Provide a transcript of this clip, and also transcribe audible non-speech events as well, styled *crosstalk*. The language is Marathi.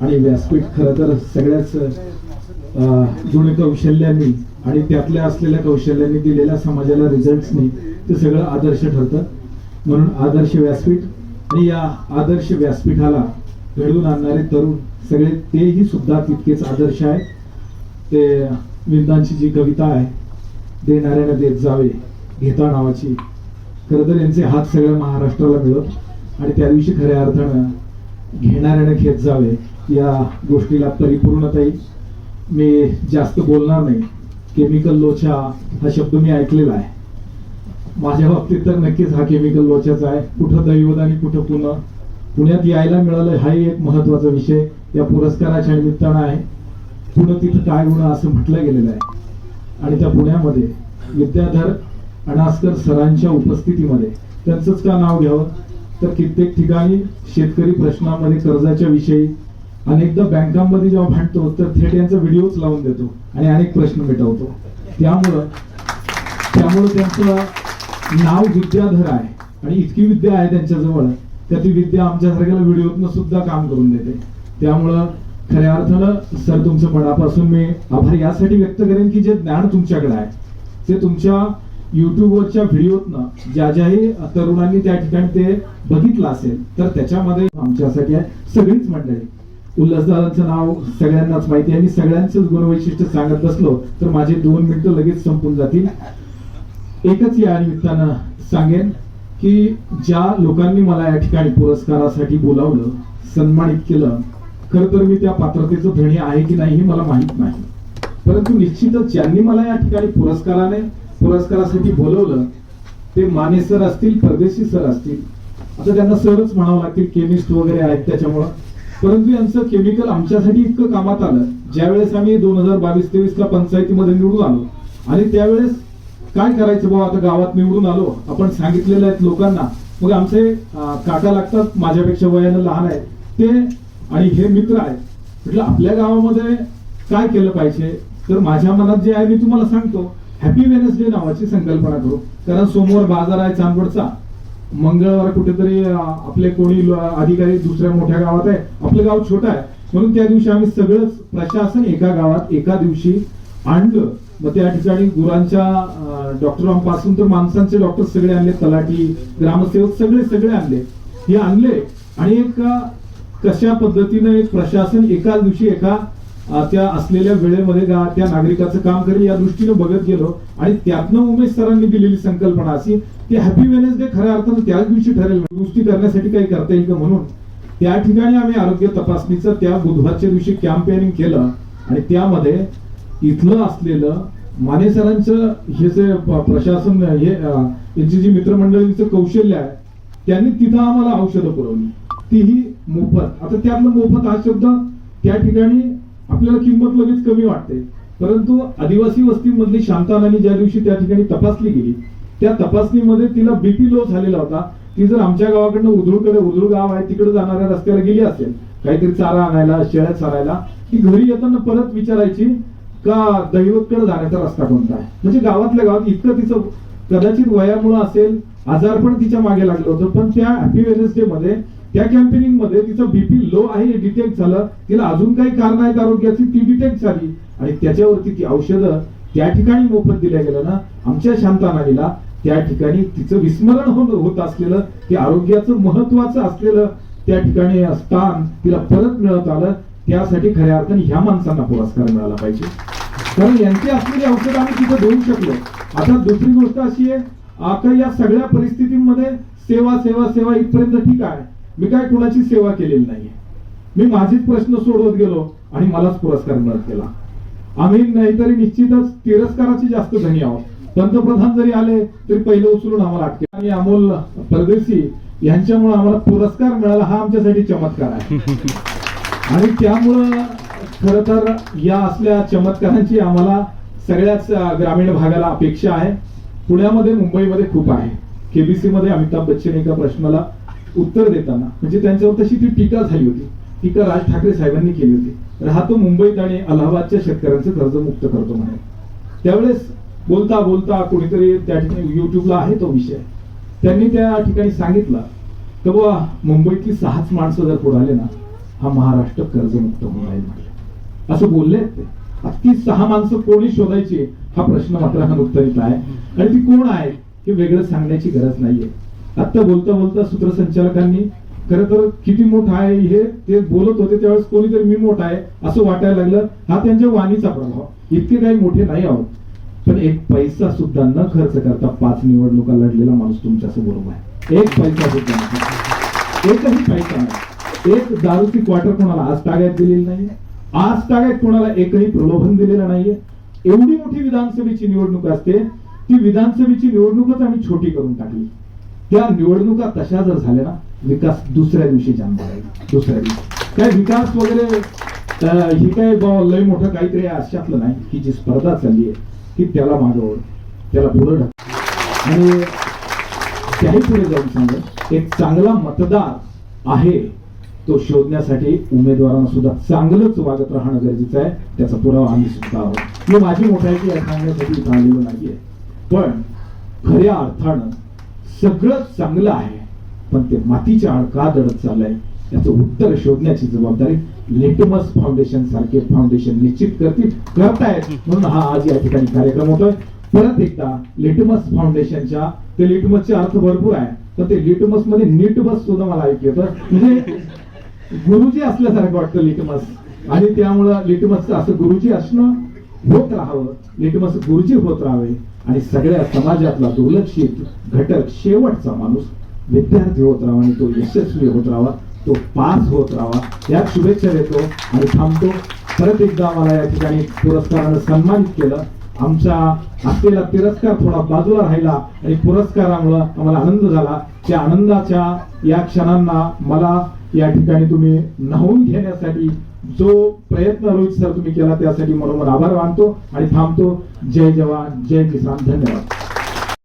आणि व्यासपीठ खरं तर सगळ्याच जुने कौशल्यांनी आणि त्यातल्या असलेल्या कौशल्यांनी दिलेल्या समाजाला रिझल्टनी ते सगळं आदर्श ठरतं. म्हणून आदर्श व्यासपीठ आणि या आदर्श व्यासपीठाला घडवून आणणारे तरुण सगळे तेही सुद्धा तितकेच आदर्श आहेत. ते विंदांची जी कविता आहे देणाऱ्याने देत जावे घेता नावाची. खरं तर यांचे हात सगळ्या महाराष्ट्राला मिळत. आणि त्या दिवशी खऱ्या अर्थानं घेणाऱ्याने घेत जावे या गोष्टीला परिपूर्णता येईल मी जास्त बोलणार नाही. केमिकल लोचा हा शब्द मी ऐकलेला आहे. माझ्या बाबतीत तर नक्कीच हा केमिकल लोचाचा आहे. कुठं दैवत आणि कुठं पुन्हा पुण्यात यायला मिळालं हाही एक महत्त्वाचा विषय. या पुरस्काराच्या निमित्तानं आहे. पुणे तिथं काय गुण असं म्हटलं गेलेलं आहे. आणि त्या पुण्यामध्ये विद्याधर अनास्कर सरांच्या उपस्थितीमध्ये त्यांचंच का नाव घ्यावं? तर कित्येक ठिकाणी शेतकरी प्रश्नामध्ये कर्जाच्या विषयी अनेकदा बँकांमध्ये जेव्हा भांडतो तर थेट यांचा व्हिडिओच लावून देतो आणि अनेक प्रश्न मिटवतो. त्यामुळं त्यामुळं त्यांचं नाव विद्याधर आहे आणि इतकी विद्या आहे त्यांच्याजवळ त्या ती विद्या आमच्यासारख्याला व्हिडिओतनं सुद्धा काम करून देते. त्यामुळं खऱ्या अर्थानं सर तुमचं मनापासून मी आभार यासाठी व्यक्त करेन की जे ज्ञान तुमच्याकडे आहे ते तुमच्या युट्यूबवरच्या व्हिडिओतनं ज्या ज्याही तरुणांनी त्या ठिकाणी ते बघितलं असेल तर त्याच्यामध्ये आमच्यासाठी आहे सगळीच मंडळी. उल्हासदारांचं नाव सगळ्यांनाच माहिती आहे. मी सगळ्यांचंच गुणवैशिष्ट्य सांगत बसलो तर माझे दोन मिनिटं लगेच संपून जातील. एकच या निमित्तानं सांगेन की ज्या लोकांनी मला या ठिकाणी पुरस्कारासाठी बोलावलं सन्मानित केलं खरं तर मी त्या पात्रतेचं धणी आहे की नाही हे मला माहीत नाही. परंतु निश्चितच ज्यांनी मला या ठिकाणी पुरस्काराने पुरस्कारासाठी बोलवलं ते माने सर असतील परदेशी सर असतील आता त्यांना सरच म्हणावं लागतील केमिस्ट वगैरे आहेत त्याच्यामुळं. परंतु यांचं केमिकल आमच्यासाठी इतकं कामात आलं. ज्यावेळेस आम्ही दोन हजार बावीस तेवीस ला पंचायतीमध्ये निवडून आलो आणि त्यावेळेस काय करायचं बाबा आता गावात निवडून आलो. आपण सांगितलेलं आहेत लोकांना. मग आमचे काका लागतात माझ्यापेक्षा वयानं लहान आहेत. ते आणि हे मित्र आहेत. म्हटलं आपल्या गावामध्ये काय केलं पाहिजे? तर माझ्या मनात जे आहे मी तुम्हाला सांगतो. हॅपी वेनसडे नावाची संकल्पना करू. कारण सोमवार बाजार आहे चांदवडचा. मंगळवार कुठेतरी आपले कोणी अधिकारी दुसऱ्या मोठ्या गावात आहे. आपलं गाव छोटं आहे. म्हणून त्या दिवशी आम्ही सगळंच प्रशासन एका गावात एका दिवशी आणलं. मग त्या ठिकाणी गुरांच्या डॉक्टरांपासून तर माणसांचे डॉक्टर सगळे आणले. तलाठी ग्रामसेवक सगळे सगळे आणले. हे आणले. आणि एक कशा पद्धतीने एक प्रशासन एकाच दिवशी एका त्या असलेल्या वेळेमध्ये त्या नागरिकाचं काम करेल या दृष्टीने बघत गेलो आणि त्यातनं उमेश सरांनी दिलेली संकल्पना अशी की हॅपी वेनेसडे खऱ्या अर्थानं त्याच दिवशी ठरेल दुरुस्ती करण्यासाठी काही करता येईल का म्हणून. त्या ठिकाणी आम्ही आरोग्य तपासणीचं त्या बुधवारच्या दिवशी कॅम्पेनिंग केलं आणि त्यामध्ये इथलं असलेलं माने सरांचं हे जे प्रशासन हे यांची जी मित्रमंडळींचं कौशल्य आहे त्यांनी तिथं आम्हाला औषधं पुरवली. तीही मोफत. आता त्यातलं मोफत हा शब्द त्या ठिकाणी आपल्याला किंमत लगेच कमी वाटते. परंतु आदिवासी वस्तीमधली शांतानानी ज्या दिवशी त्या ठिकाणी तपासली गेली त्या तपासणीमध्ये तिला बीपी लो झालेला होता. ती जर आमच्या गावाकडनं उधळकडे उधळ गाव आहे तिकडे जाणाऱ्या रस्त्याला गेली असेल काहीतरी चारा आणायला शेळ्या चारायला ती घरी येताना परत विचारायची का दैवतकडे जाण्याचा रस्ता कोणता आहे? म्हणजे गावातल्या गावात इतकं तिचं कदाचित वयामुळं असेल आजार पण तिच्यामागे लागलं होतं. पण त्या हॅपी वेनेसडे मध्ये त्या कॅम्पेनिंगमध्ये तिचं बीपी लो आहे हे डिटेक्ट झालं. तिला अजून काही कारण आहेत आरोग्याची ती डिटेक्ट झाली. आणि त्याच्यावरती ती औषधं त्या ठिकाणी मोफत दिल्या गेलं ना. आमच्या शांतानानीला त्या ठिकाणी तिचं विस्मरण होत होत असलेलं ते आरोग्याचं महत्वाचं असलेलं त्या ठिकाणी स्थान तिला परत मिळत आलं. त्यासाठी खऱ्या अर्थाने ह्या माणसांना पुरस्कार मिळाला पाहिजे. कारण यांची असलेली औषध आम्ही तिथं देऊ शकलो. आता दुसरी गोष्ट अशी आहे आता या सगळ्या परिस्थितीमध्ये सेवा सेवा सेवा इथपर्यंत ठीक आहे. मी काय कुणाची सेवा केलेली नाहीये. मी माझेच प्रश्न सोडवत गेलो आणि मलाच पुरस्कार मिळत गेला. आम्ही नाहीतरी निश्चितच तिरस्काराची जास्त धनी आहोत. पंतप्रधान जरी आले तरी पहिले उचलून आम्हाला अटके आणि अमोल परदेशी यांच्यामुळे आम्हाला पुरस्कार मिळाला हा आमच्यासाठी चमत्कार आहे. *laughs* आणि त्यामुळं खर तर या असल्या चमत्कारांची आम्हाला सगळ्याच ग्रामीण भागाला अपेक्षा आहे. पुण्यामध्ये मुंबईमध्ये खूप आहे. केबीसी मध्ये अमिताभ बच्चन एका प्रश्नाला उत्तर देताना म्हणजे त्यांच्यावर तशी ती टीका झाली होती. टीका राज ठाकरे साहेबांनी केली होती. राहतो मुंबईत आणि अलाहाबादच्या शेतकऱ्यांचं कर्ज मुक्त करतो म्हणे. त्यावेळेस बोलता बोलता कोणीतरी त्या ठिकाणी युट्यूबला आहे तो विषय. त्यांनी त्या ठिकाणी सांगितलं तर बुवा मुंबईतली सहाच माणसं जर पुढे आले ना हा महाराष्ट्र कर्जमुक्त होऊन जाईल म्हटले असं बोलले ते. ती सहा माणसं कोणी शोधायची? हा प्रश्न मात्र हा नुकतरीत आहे. आणि ती कोण आहे हे वेगळं सांगण्याची गरज नाहीये. आता बोलता बोलता सूत्रसंचालकांनी खरं तर किती मोठा आहे हे ते बोलत होते त्यावेळेस कोणीतरी मी मोठा आहे असं वाटायला लागलं. हा त्यांच्या वाणीचा प्रभाव. इतके काही मोठे नाही आहोत. पण एक पैसा सुद्धा न खर्च करता पाच निवडणुका लढलेला माणूस तुमच्यासमोर उभा आहे. एक पैसा सुद्धा नाही. एकही पैसा नाही. एक दारूची क्वार्टर कोणाला आज ताग्यात दिलेली नाहीये. आज ताग्यात कोणाला एकही प्रलोभन दिलेलं नाहीये. एवढी मोठी विधानसभेची निवडणूक असते ती विधानसभेची निवडणूकच आम्ही छोटी करून टाकली. त्या निवडणुका तशा जर झाल्या ना विकास दुसऱ्या दिवशी जन्माला दुसऱ्या दिवशी. काय विकास वगैरे ही काय लय मोठं काहीतरी अशातलं नाही. की जी स्पर्धा चालली आहे की त्याला मागवड त्याला पुढे ढक. आणि त्याही पुढे जाऊन सांगत एक चांगला मतदार आहे तो शोधण्यासाठी उमेदवारांना सुद्धा चांगलंच वागत राहणं गरजेचं आहे. त्याचा पुरावा आम्ही सुद्धा आहोत. मी माझी मोठ्याची सांगण्यासाठी इथं आलेलो नाहीये. पण खऱ्या अर्थानं सगळं चांगलं आहे. पण ते मातीच्या आड का दडत चाललंय. याचं उत्तर शोधण्याची जबाबदारी लिटमस फाउंडेशन सारखे फाउंडेशन निश्चित करतील करतायत. म्हणून हा आज या ठिकाणी कार्यक्रम होतोय. परत एकदा लिटमस फाउंडेशनच्या ते लिटमसचे अर्थ भरपूर आहे तर ते लिटमसमध्ये नीटमस सुद्धा मला ऐकू येतं. म्हणजे गुरुजी असल्यासारखं वाटतं लिटमस. आणि त्यामुळं लिटमसचं असं गुरुजी असणं होत राहावं. लिटमस गुरुजी होत राहावे. आणि सगळ्या समाजातला दुर्लक्षित घटक शेवटचा माणूस विद्यार्थी होत राहावा आणि तो यशस्वी होत राहावा तो पास होत राहावा यात शुभेच्छा देतो आणि थांबतो. परत एकदा मला या ठिकाणी पुरस्कारानं सन्मानित केलं. आमचा असलेला तिरस्कार थोडा बाजूला राहिला आणि पुरस्कारामुळं आम्हाला आनंद झाला. त्या आनंदाच्या या क्षणांना मला या ठिकाणी तुम्ही न्हावून घेण्यासाठी जो प्रयत्न रोहित सर तुम्ही केला त्यासाठी बरोबर आभार मानतो आणि थांबतो. जय जवान जय किसान. धन्यवाद.